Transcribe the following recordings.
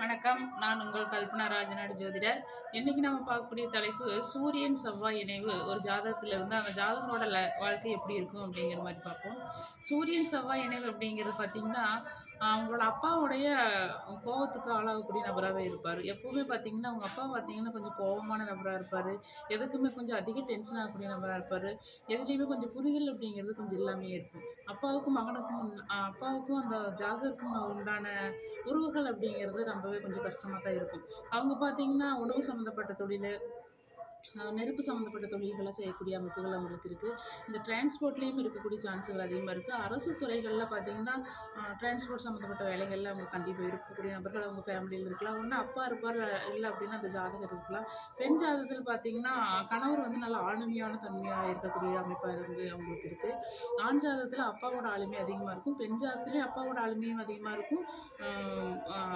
வணக்கம். நான் உங்கள் கல்பனா ராஜநாடு ஜோதிடர். இன்னைக்கு நம்ம பார்க்கக்கூடிய தலைப்பு சூரியன் செவ்வாய் இணைவு. ஒரு ஜாதகத்துல இருந்து அந்த ஜாதகரோட வாழ்க்கை எப்படி இருக்கும் அப்படிங்கிற மாதிரி பார்ப்போம். சூரியன் செவ்வாய் இணைவு அப்படிங்கிறது பார்த்தீங்கன்னா அவங்களோட அப்பாவுடைய கோவத்துக்கு ஆளாகக்கூடிய நபராகவே இருப்பார். எப்போவுமே பார்த்தீங்கன்னா அவங்க அப்பா பார்த்தீங்கன்னா கொஞ்சம் கோபமான நபராக இருப்பார். எதுக்குமே கொஞ்சம் அதிக டென்ஷன் ஆகக்கூடிய நபராக இருப்பார். எதுலேயுமே கொஞ்சம் புரிதல் அப்படிங்கிறது கொஞ்சம் இல்லாமையே இருக்கும். அப்பாவுக்கும் மகனுக்கும் அப்பாவுக்கும் அந்த ஜாதகருக்கும் உண்டான உறவுகள் அப்படிங்கிறது ரொம்பவே கொஞ்சம் கஷ்டமாக தான் இருக்கும். அவங்க பார்த்தீங்கன்னா உணவு சம்மந்தப்பட்ட தொழில் நெருப்பு சம்மந்தப்பட்ட தொழில்களை செய்யக்கூடிய அமைப்புகள் அவங்களுக்கு இருக்குது இந்த டிரான்ஸ்போர்ட்லேயும் இருக்கக்கூடிய சான்ஸுகள் அதிகமாக இருக்குது அரசு துறைகளில் பார்த்தீங்கன்னா டிரான்ஸ்போர்ட் சம்மந்தப்பட்ட வேலைகளில் அவங்க கண்டிப்பாக இருக்கக்கூடிய நபர்கள் அவங்க ஃபேமிலியில் இருக்கலாம். ஒன்று அப்பா இருப்பார் இல்லை அப்படின்னா அந்த ஜாதகர் இருக்கலாம். பெண் ஜாதகத்தில் பார்த்தீங்கன்னா கணவர் வந்து நல்ல ஆளுமையான தன்மையாக இருக்கக்கூடிய அமைப்பாக இருந்து அவங்களுக்கு இருக்குது ஆண் ஜாதகத்தில் அப்பாவோட ஆளுமை அதிகமாக இருக்கும். பெண் ஜாதகத்துலேயும் அப்பாவோட ஆளுமையும் அதிகமாக இருக்கும்.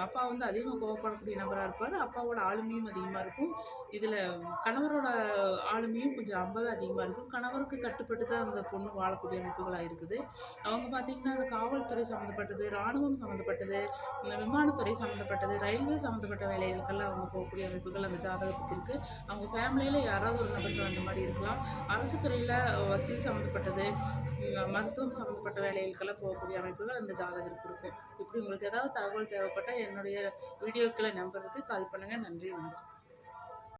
அப்பா வந்து அதிகமாக கோவப்படக்கூடிய நபராக இருப்பார். அப்பாவோட ஆளுமையும் அதிகமாக இருக்கும். இதில் கணவர் கணவரோட ஆளுமையும் கொஞ்சம் ரொம்பவே அதிகமாக இருக்கும். கணவருக்கு கட்டுப்பட்டு தான் அந்த பொண்ணு வாழக்கூடிய அமைப்புகளாக இருக்குது. அவங்க பார்த்திங்கன்னா அந்த காவல்துறை சம்மந்தப்பட்டது இராணுவம் சம்மந்தப்பட்டது இந்த விமானத்துறை சம்மந்தப்பட்டது ரயில்வே சம்மந்தப்பட்ட வேலைகளுக்கெல்லாம் அவங்க போகக்கூடிய அமைப்புகள் அந்த ஜாதகத்துக்கு இருக்குது அவங்க ஃபேமிலியில் யாராவது ஒரு நபர்கள் அந்த மாதிரி இருக்கலாம். அரசு துறையில் வக்கீல் சம்மந்தப்பட்டது மருத்துவம் சம்மந்தப்பட்ட வேலைகளுக்கெல்லாம் போகக்கூடிய அமைப்புகள் அந்த ஜாதகருக்கு இருக்கும். இப்படி உங்களுக்கு ஏதாவது தகவல் தேவைப்பட்டால் என்னுடைய வீடியோக்களை நம்பருக்கு கால் பண்ணுங்கள் நன்றி வணக்கம்.